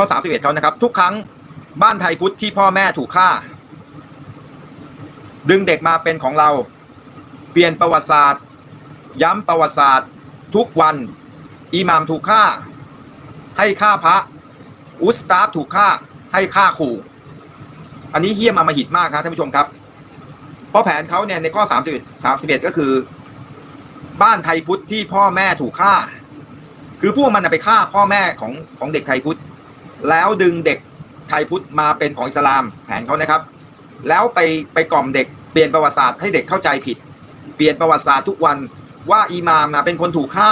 ข้อสามสิบเอ็ดเขานะครับ ทุกครั้งบ้านไทยพุทธที่พ่อแม่ถูกฆ่า ดึงเด็กมาเป็นของเรา เปลี่ยนประวัติศาสตร์ ย้ำประวัติศาสตร์ ทุกวัน อิหม่ามถูกฆ่า ให้ฆ่าพระ อุสตาฟถูกฆ่า ให้ฆ่าขู่ อันนี้เฮี้ยมอำมหิตมากครับท่านผู้ชมครับ เพราะแผนเขาเนี่ยในข้อ31 31ก็คือ บ้านไทยพุทธที่พ่อแม่ถูกฆ่า คือพวกมันไปฆ่าพ่อแม่ของของเด็กไทยพุทธ แล้วดึงเด็กไทยพุทธมาเป็นของอิสลามแผนเขานะครับ แล้วไปไปกล่อมเด็กเปลี่ยนประวัติศาสตร์ให้เด็กเข้าใจผิด เปลี่ยนประวัติศาสตร์ทุกวันว่าอิหมามนะเป็นคนถูกฆ่า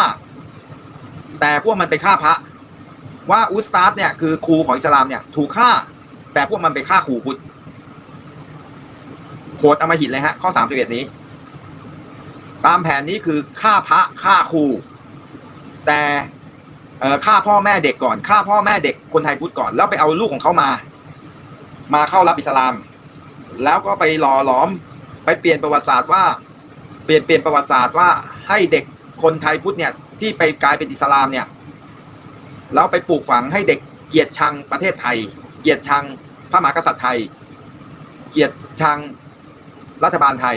แต่พวกมันไปฆ่าพระ ว่าอุสตาฟเนี่ยคือครูของอิสลามเนี่ยถูกฆ่า แต่พวกมันไปฆ่าครูพุทธโคตรอมหิตเลยฮะข้อสามสิบเอ็ดนี้ ตามแผนนี้คือฆ่าพระฆ่าครูแต่ ฆ่าพ่อแม่เด็กก่อนฆ่าพ่อแม่เด็กคนไทยพุทธก่อน แล้วไปเอาลูกของเขามา มาเข้ารับอิสลาม แล้วก็ไปหล่อหลอม ไปเปลี่ยนประวัติศาสตร์ว่า เปลี่ยนเปลี่ยนประวัติศาสตร์ว่าให้เด็กคนไทยพุทธเนี่ย ที่ไปกลายเป็นอิสลามเนี่ยแล้วไปปลูกฝังให้เด็กเกียดชังประเทศไทย เกียดชังพระมหากษัตริย์ไทย เกียดชังรัฐบาลไทย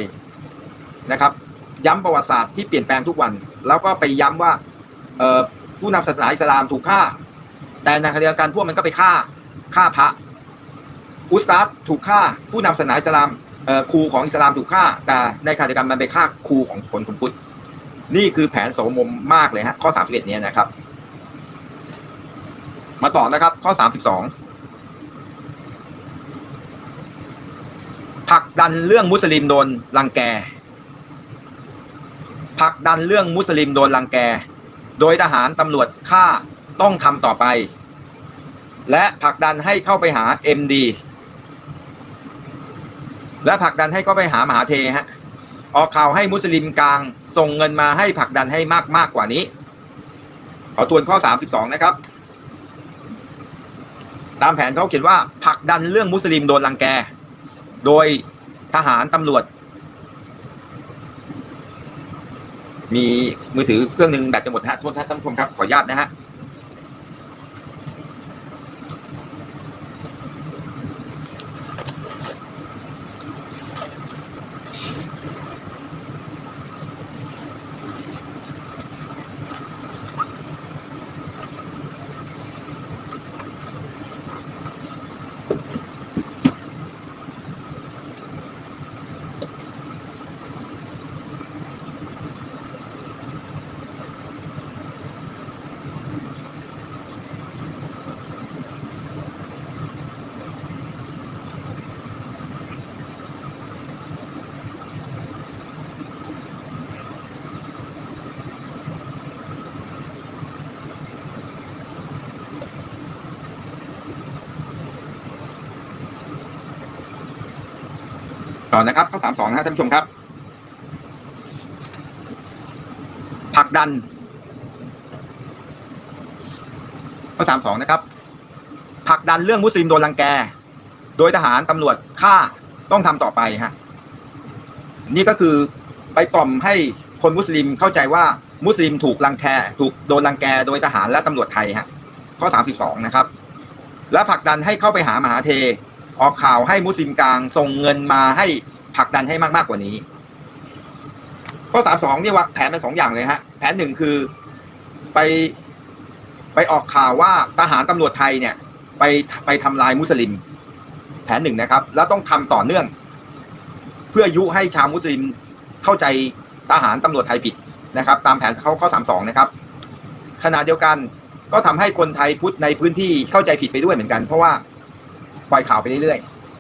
นะครับ ย้ำประวัติศาสตร์ที่เปลี่ยนแปลงทุกวัน แล้วก็ไปย้ำว่าเออ ผู้นำศาสนาอิสลามถูกฆ่า แต่ในขณะเดียวกันพวกมันก็ไปฆ่าฆ่าพระอุสตาดถูกฆ่า ผู้นำศาสนาอิสลามครูของอิสลามถูกฆ่า แต่ในขณะเดียวกันมันไปฆ่าครูของคนคนพุทธนี่คือแผนโสมมมากเลยฮะข้อ31เนี้ยนะครับ มาต่อนะครับข้อ32ผลักดันเรื่องมุสลิมโดนรังแกผลักดันเรื่องมุสลิมโดนรังแก โดยทหารตำรวจฆ่าต้องทำต่อไป และผลักดันให้เข้าไปหา MD และผลักดันให้เข้าไปหามหาเทฮะออกข่าวให้มุสลิมกลางส่งเงินมาให้ผลักดันให้มากมากกว่านี้ ขอทวนข้อ 32 นะครับ ตามแผนเขาเขียนว่าผลักดันเรื่องมุสลิมโดนรังแก โดยทหารตำรวจ มีมือถือเครื่องหนึ่งแบตจะหมดฮะทุกท่านท่านผู้ชมครับขออนุญาตนะฮะ ต่อนะครับ ข้อสามสองนะครับท่านผู้ชมครับผลักดัน ข้อสามสองนะครับผลักดันเรื่องมุสลิมโดนรังแก โดยทหารตำรวจฆ่าต้องทำต่อไปฮะนี่ก็คือไปกล่อมให้คนมุสลิมเข้าใจว่ามุสลิมถูกรังแกถูกโดนรังแกโดยทหารและตำรวจไทยฮะข้อสามสิบสองนะครับ และผลักดันให้เข้าไปหามหาเท ออกข่าวให้มุสลิมกลางส่งเงินมาให้ผลักดันให้มากมากกว่านี้ข้อสามสองนี่ว่าแผนเป็นสองอย่างเลยฮะ แผนหนึ่งคือไปไปออกข่าวว่าทหารตำรวจไทยเนี่ย ไปไปทำลายมุสลิม แผนหนึ่งนะครับ แล้วต้องทำต่อเนื่อง เพื่อยุให้ชาวมุสลิมเข้าใจทหารตำรวจไทยผิดนะครับ ตามแผนเขาข้อสามสองนะครับ ขณะเดียวกันก็ทำให้คนไทยพุทธในพื้นที่เข้าใจผิดไปด้วยเหมือนกัน เพราะว่า ปล่อยข่าวไปเรื่อย